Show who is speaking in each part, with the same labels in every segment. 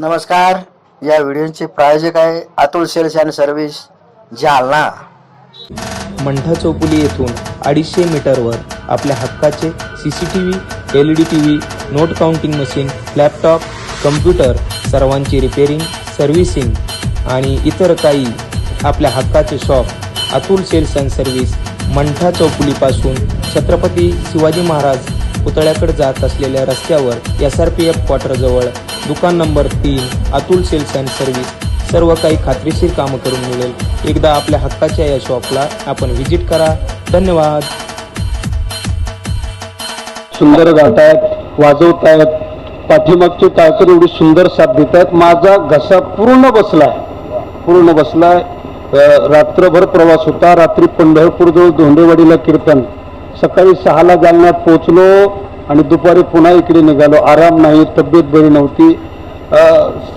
Speaker 1: नमस्कार. या व्हिडिओचे प्रायोजक आहे Atul sales and service Jalna.
Speaker 2: Mantha Chaupuli येथून अडीचशे मीटरवर आपल्या हक्काचे C C T V L E D T V note counting machine laptop computer सर्वांची रिपेरिंग सर्व्हिसिंग आणि इतर काही आपल्या हक्काचे shop Atul sales and service Mantha चौपुलीपासून Chhatrapati Shivaji Maharaj पुतळ्याकडे जात असलेल्या रस्त्यावर एस आर पी एफ क्वार्टरजवळ दुकान नंबर तीन अतुल सेल्स अँड सर्व्हिस सर्व काही खात्रीशीर कामं करून मिळेल. एकदा आपल्या हक्काच्या या शॉपला आपण व्हिजिट करा. धन्यवाद.
Speaker 3: सुंदर गातायत वाजवतायत पाठीमागचे टाळकर एवढी सुंदर साथ देत आहेत माझा घसा पूर्ण बसला पूर्ण बसला रात्रभर प्रवास होता. रात्री पंढरपूरजवळ धोंडेवाडीला कीर्तन. सकाळी सहाला जालन्यात पोहोचलो आणि दुपारी पुन्हा इकडे निघालो. आराम नाही तब्येत बरी नव्हती.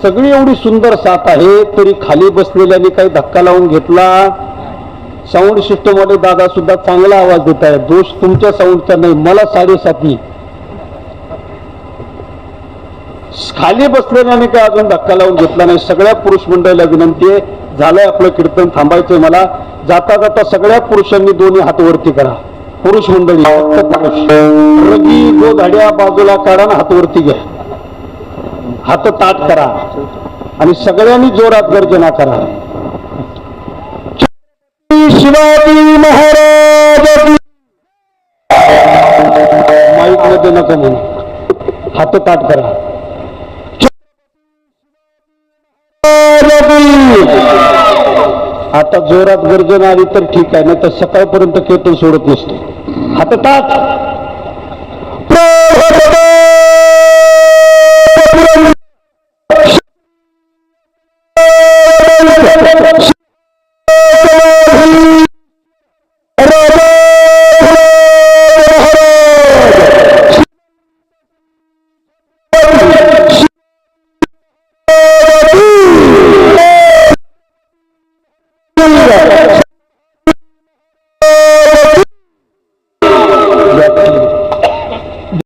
Speaker 3: सगळी एवढी सुंदर साथ आहे तरी खाली बसलेल्याने काही धक्का लावून घेतला. साऊंड सिस्टमवाले दादा सुद्धा चांगला आवाज देत आहे दोष तुमच्या साऊंडचा नाही मला साडेसाती खाली बसलेल्याने काय अजून धक्का लावून घेतला नाही. सगळ्या पुरुष मंडळीला विनंती आहे झालंय आपलं कीर्तन थांबायचंय मला. जाता जाता सगळ्या पुरुषांनी दोन्ही हात वरती करा. पुरुष मंडळी फक्त पुरुष रगी गोधाड्या बाजूला काढा आणि हातवरती घ्या. हात ताट करा आणि सगळ्यांनी जोरात गर्जना करा. शिवाजी महाराज माईकमध्ये नका म्हणू. हात ताट करा. आता जोरात गर्जन आली तर ठीक आहे नाही तर सकाळपर्यंत केतन सोडत नसतो. आता टाक diga.